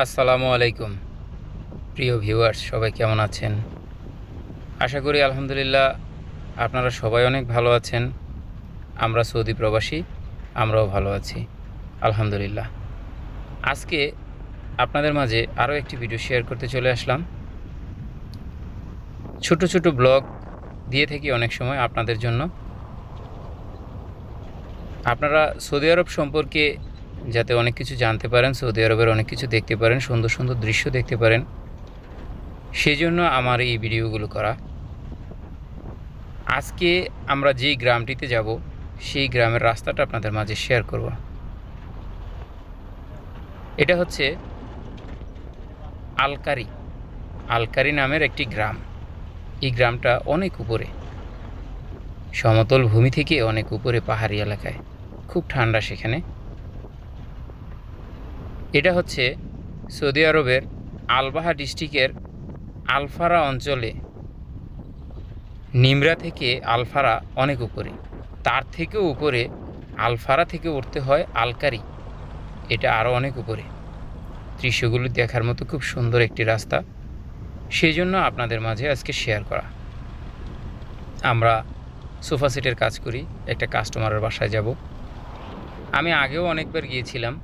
আসসালামু আলাইকুম। প্রিয় ভিউয়ার্স, সবাই কেমন আছেন? আশা করি আলহামদুলিল্লাহ আপনারা সবাই অনেক ভালো আছেন। আমরা সৌদি প্রবাসী, আমরাও ভালো আছি, আলহামদুলিল্লাহ। আজকে আপনাদের মাঝে আরও একটি ভিডিও শেয়ার করতে চলে আসলাম। ছোট ছোট ব্লগ দিয়ে থাকি অনেক সময় আপনাদের জন্য। আপনারা সৌদি আরব সম্পর্কে যাতে অনেক কিছু জানতে পারেন, সৌদি আরবের অনেক কিছু দেখতে পারেন, সুন্দর সুন্দর দৃশ্য দেখতে পারেন। সেই জন্য আমার এই ভিডিওগুলো করা। আজকে আমরা যেই গ্রামটিতে যাব, সেই গ্রামের রাস্তাটা আপনাদের মাঝে শেয়ার করব। এটা হচ্ছে আলকারি। আলকারি নামের একটি গ্রাম। এই গ্রামটা অনেক উপরে। সমতল ভূমি থেকে অনেক উপরে পাহাড়ি এলাকায়। খুব ঠান্ডা সেখানে। এটা হচ্ছে সৌদি আরবের আলবাহা ডিস্ট্রিক্টের আলফারা অঞ্চলে। নিমরা থেকে আলফারা অনেক উপরে। তার থেকেও উপরে আলফারা থেকে উঠতে হয় আলকারি। এটা আরও অনেক উপরে। দৃশ্যগুলো দেখার মতো খুব সুন্দর একটি রাস্তা। সেই জন্য আপনাদের মাঝে আজকে শেয়ার করা। আমরা সোফা সেটের কাজ করি, একটা কাস্টমারের বাসায় যাব। আমি আগেও অনেকবার গিয়েছিলাম।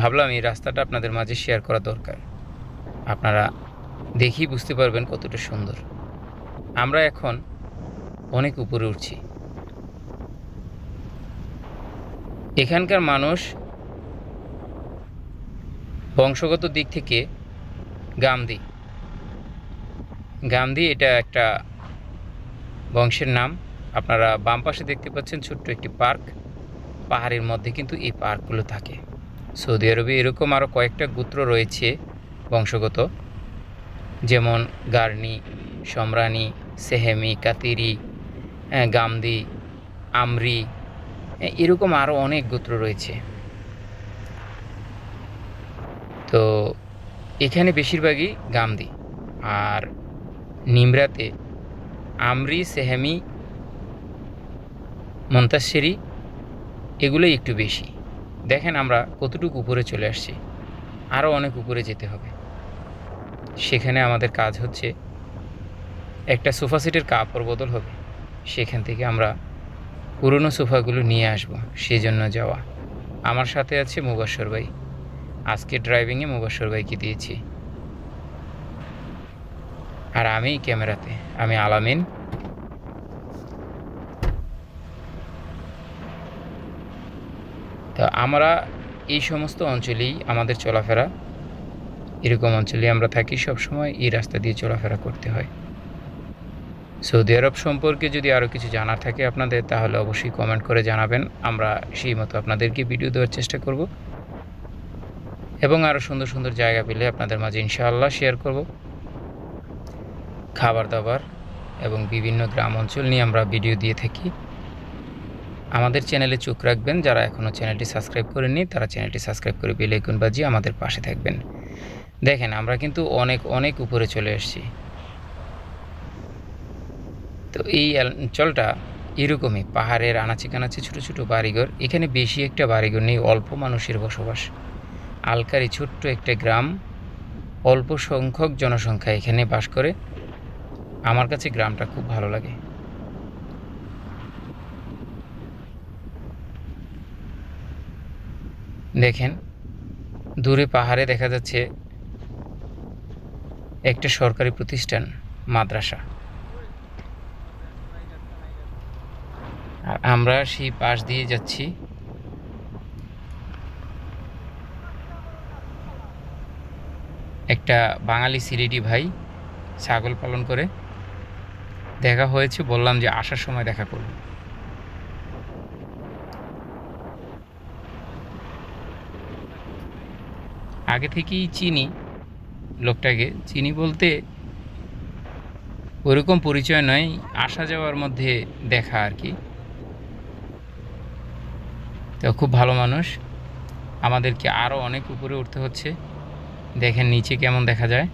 ভাবলাম এই রাস্তাটা আপনাদের মাঝে শেয়ার করা দরকার। আপনারা দেখি বুঝতে পারবেন কতটা সুন্দর। আমরা এখন অনেক উপরে উঠছি। এখানকার মানুষ বংশগত দিক থেকে গামদি গামদি এটা একটা বংশের নাম। আপনারা বাম পাশে দেখতে পাচ্ছেন ছোট্ট একটি পার্ক। পাহাড়ের মধ্যে কিন্তু এই পার্কগুলো থাকে। সৌদি আরবে এরকম আরও কয়েকটা গোত্র রয়েছে বংশগত। যেমন গার্নি, সম্রানি, সেহেমি, কাতিরি গামদি, আমরি এরকম আরও অনেক গোত্র রয়েছে। তো এখানে বেশিরভাগই গামদি। আর নিমরাতে আমরি, সেহেমি, মন্তাসেরি, এগুলোই একটু বেশি। দেখেন আমরা কতটুকু উপরে চলে আসছি। আরও অনেক উপরে যেতে হবে। সেখানে আমাদের কাজ হচ্ছে একটা সোফা সেটের কাপড় বদল হবে। সেখান থেকে আমরা পুরনো সোফাগুলো নিয়ে আসব সেই জন্য যাওয়া। আমার সাথে আছে মুবাসর ভাই। আজকে ড্রাইভিংয়ে মুবাসর ভাইকে দিয়েছি। আর আমি ক্যামেরাতে, আমি আলামিন। তো আমরা এই সমস্ত অঞ্চলেই আমাদের চলাফেরা, এরকম অঞ্চলে আমরা থাকি সব সময় এই রাস্তা দিয়ে চলাফেরা করতে হয়। সৌদি আরব সম্পর্কে যদি আরও কিছু জানার থাকে আপনাদের, তাহলে অবশ্যই কমেন্ট করে জানাবেন। আমরা সেই মতো আপনাদেরকে ভিডিও দেওয়ার চেষ্টা করব। এবং আরও সুন্দর সুন্দর জায়গা পেলে আপনাদের মাঝে ইনশাআল্লাহ শেয়ার করব। খাবার দাবার এবং বিভিন্ন গ্রাম অঞ্চল নিয়ে আমরা ভিডিও দিয়ে থাকি। আমাদের চ্যানেলে চোখ রাখবেন। যারা এখনও চ্যানেলটি সাবস্ক্রাইব করেননি, তারা চ্যানেলটি সাবস্ক্রাইব করে বেল আইকন বাজিয়ে আমাদের পাশে থাকবেন। দেখেন, আমরা কিন্তু অনেক অনেক উপরে চলে এসেছি। তো এই অঞ্চলটা এরকমই, পাহাড়ের আনাচে কানাচে ছোটো ছোটো বাড়িঘর। এখানে বেশি একটা বাড়িঘর নেই, অল্প মানুষের বসবাস। আলকারি ছোট্ট একটা গ্রাম, অল্প সংখ্যক জনসংখ্যা এখানে বাস করে। আমার কাছে গ্রামটা খুব ভালো লাগে। দেখেন, দূরে পাহাড়ে দেখা যাচ্ছে একটা সরকারি প্রতিষ্ঠান, মাদ্রাসা। আর আমরা সেই পাশ দিয়ে যাচ্ছি। একটা বাঙালি সিলেটি ভাই ছাগল পালন করে। দেখা হয়েছে, বললাম যে আসার সময় দেখা করব। আগে থেকেই চিনি, লোকটাকে। চিনি বলতে ওরকম পরিচয় নয়, আসা যাওয়ার মধ্যে দেখা আর কি। তো খুব ভালো মানুষ। আমাদেরকে আরও অনেক উপরে উঠতে হচ্ছে। দেখেন নিচে কেমন দেখা যায়।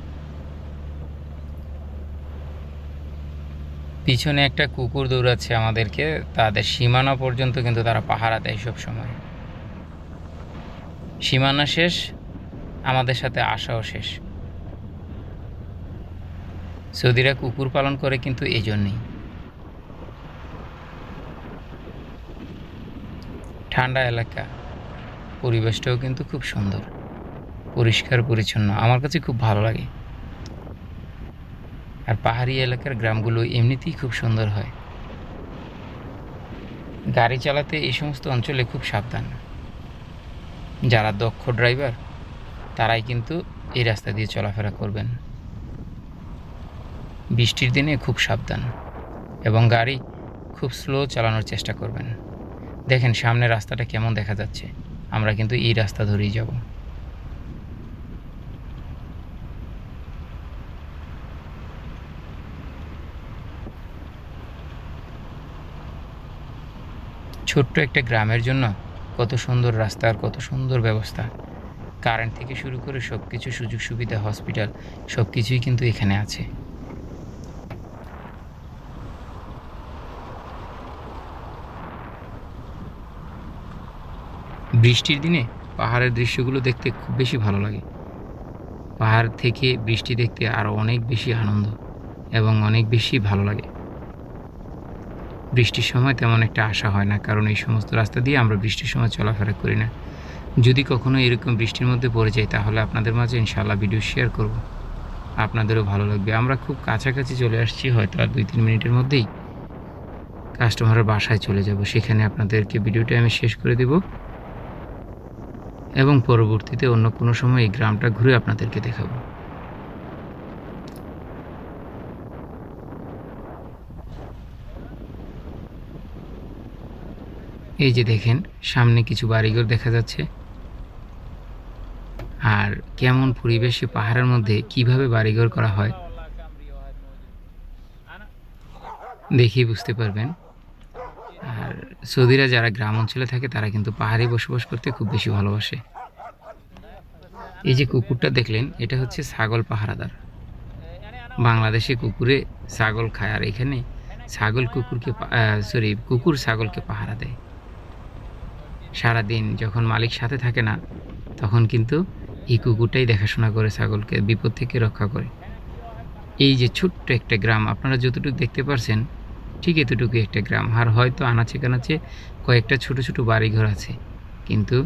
পিছনে একটা কুকুর দৌড়াচ্ছে আমাদেরকে। তাদের সীমানা পর্যন্ত কিন্তু তারা পাহারা দেয় সব সময় সীমানা শেষ। আমাদের সাথে আসাও শেষ। সৌদিরা কুকুর পালন করে কিন্তু এই জন্যই ঠান্ডা এলাকা, পরিবেশটাও কিন্তু খুব সুন্দর, পরিষ্কার, পরিচ্ছন্ন, আমার কাছে খুব ভালো লাগে। আর পাহাড়ি এলাকার গ্রামগুলো এমনিতেই খুব সুন্দর হয়। গাড়ি চালাতে এই সমস্ত অঞ্চলে খুব সাবধান। যারা দক্ষ ড্রাইভার তারাই কিন্তু এই রাস্তা দিয়ে চলাফেরা করবেন। বৃষ্টির দিনে খুব সাবধান এবং গাড়ি খুব স্লো চালানোর চেষ্টা করবেন। দেখেন, সামনে রাস্তাটা কেমন দেখা যাচ্ছে। আমরা কিন্তু এই রাস্তা ধরেই যাব। ছোট্ট একটা গ্রামের জন্য কত সুন্দর রাস্তা আর কত সুন্দর ব্যবস্থা। কারেন্ট থেকে শুরু করে সব কিছু সুযোগ সুবিধা, হসপিটাল সব কিছুই কিন্তু এখানে আছে। বৃষ্টির দিনে পাহাড়ের দৃশ্যগুলো দেখতে খুব বেশি ভালো লাগে। পাহাড় থেকে বৃষ্টি দেখতে আরও অনেক বেশি আনন্দ এবং অনেক বেশি ভালো লাগে। বৃষ্টির সময় তেমন একটা আশা হয় না, কারণ এই সমস্ত রাস্তা দিয়ে আমরা বৃষ্টির সময় চলাফেরা করি না। যদি কখনো এরকম বৃষ্টির মধ্যে পড়ে যাই, তাহলে আপনাদের মাঝে ইনশাল্লাহ ভিডিও শেয়ার করব। আপনাদেরও ভালো লাগবে। আমরা খুব কাছাকাছি চলে আসছি, হয়তো আর দুই তিন মিনিটের মধ্যেই কাস্টমারের বাসায় চলে যাব। সেখানে আপনাদেরকে ভিডিওটা আমি শেষ করে দেব। এবং পরবর্তীতে অন্য কোনো সময় এই গ্রামটা ঘুরে আপনাদেরকে দেখাবো। এই যে দেখেন, সামনে কিছু বাড়িঘর দেখা যাচ্ছে। আর কেমন পরিবেশে পাহাড়ের মধ্যে কীভাবে বাড়িঘর করা হয়? দেখেই বুঝতে পারবেন। আর সৌদিরা যারা গ্রাম অঞ্চলে থাকে, তারা কিন্তু পাহাড়ে বসবাস করতে খুব বেশি ভালোবাসে। এই যে কুকুরটা দেখলেন, এটা হচ্ছে ছাগল পাহারাদার। বাংলাদেশে কুকুরে ছাগল খায়, আর এখানে ছাগল কুকুরকে সরি কুকুর ছাগলকে পাহারা দেয়। সারাদিন যখন মালিক সাথে থাকে না, তখন কিন্তু এই কুকুরটাই দেখাশোনা করে ছাগলকে, বিপদ থেকে রক্ষা করে। এই যে ছোট্ট একটা গ্রাম, আপনারা যতটুকু দেখতে পারছেন, ঠিক এতটুকু একটা গ্রাম। আর হয়তো আনাচে কানাচে কয়েকটা ছোট ছোট বাড়িঘর আছে, কিন্তু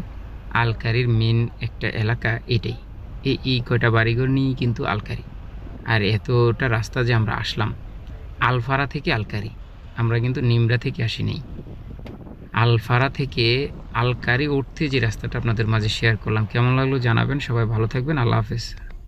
আলকারির মেন একটা এলাকা এটাই। এই এই কয়টা বাড়িঘর নিয়েই কিন্তু আলকারি। আর এতটা রাস্তা যে আমরা আসলাম, আলফারা থেকে আলকারি। আমরা কিন্তু নিমরা থেকে আসি নেই। আলফারা থেকে আলকারি উঠতে যে রাস্তাটা আপনাদের মাঝে শেয়ার করলাম। কেমন লাগল জানাবেন? সবাই ভালো থাকবেন। আল্লাহ হাফেজ।